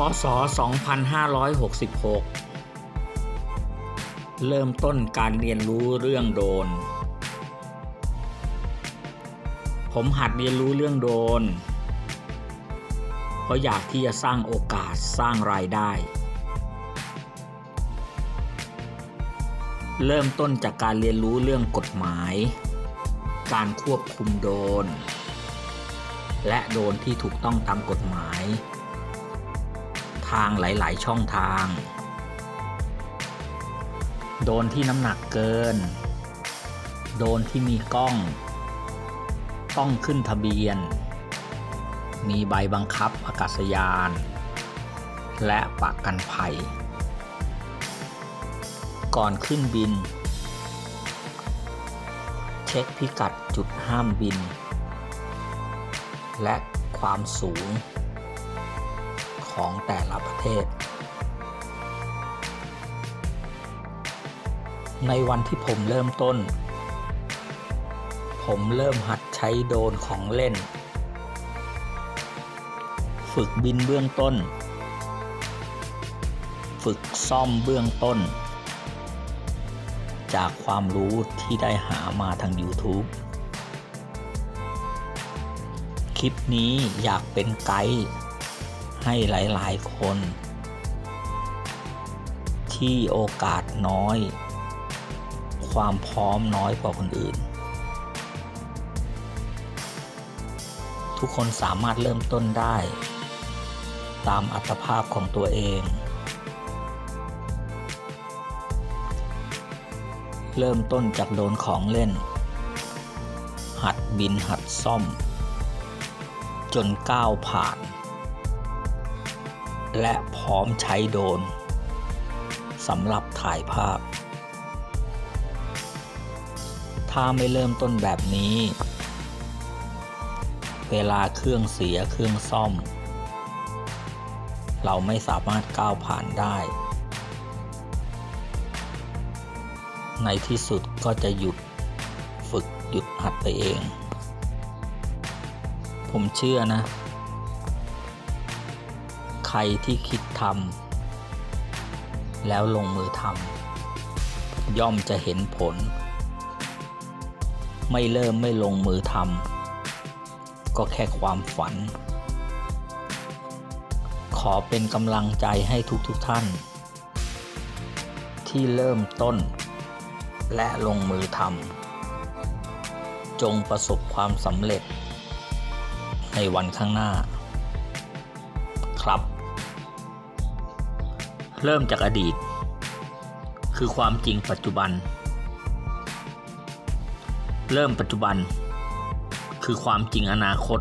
พศ 2566 เริ่มต้นการเรียนรู้เรื่องโดน ผมหัดเรียนรู้เรื่องโดน เพราะอยากที่จะสร้างโอกาสสร้างรายได้ เริ่มต้นจากการเรียนรู้เรื่องกฎหมาย การควบคุมโดน และโดนที่ถูกต้องตามกฎหมาย ทางหลาย ๆ ช่องทาง โดนที่น้ำหนักเกิน โดนที่มีกล้อง ต้องขึ้นทะเบียน มีใบบังคับอากาศยาน และประกันภัย ก่อนขึ้นบิน เช็คพิกัดจุดห้ามบิน และความสูง ของแต่ละประเทศ ในวันที่ผมเริ่มต้น ผมเริ่มหัดใช้โดรนของเล่น ฝึกบินเบื้องต้น ฝึกซ่อมเบื้องต้น จากความรู้ที่ได้หามาทาง YouTube คลิปนี้อยากเป็นไกด์ ให้หลายๆคน ที่โอกาสน้อย ความพร้อมน้อยกว่าคนอื่น ทุกคนสามารถเริ่มต้นได้ ตามอัตภาพของตัวเอง เริ่มต้นจากโดนของเล่น หัดบินหัดซ่อม จนก้าวผ่าน และพร้อมใช้โดรนสำหรับถ่ายภาพ ถ้าไม่เริ่มต้นแบบนี้ เวลาเครื่องเสียเครื่องซ่อม เราไม่สามารถก้าวผ่านได้ ในที่สุดก็จะหยุดฝึกหยุดหัดไปเอง ผมเชื่อนะ ใครที่คิดทำแล้วลงมือทำย่อมจะเห็นผล ไม่เริ่มไม่ลงมือทำก็แค่ความฝัน ขอเป็นกำลังใจให้ทุกๆทท่าน ที่เริ่มต้น และลงมือทำจงประสบความสำเร็จในวันข้างหน้าครับ เริ่มจากอดีต คือความจริงปัจจุบัน เริ่มปัจจุบัน คือความจริงอนาคต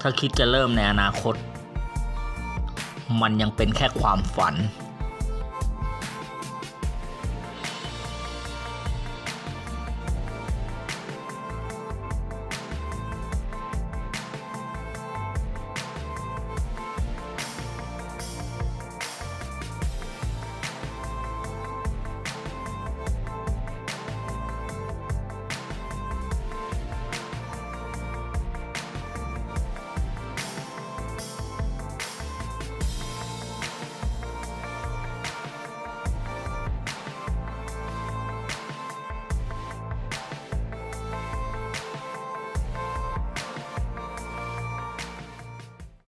ถ้าคิดจะเริ่มในอนาคต มันยังเป็นแค่ความฝัน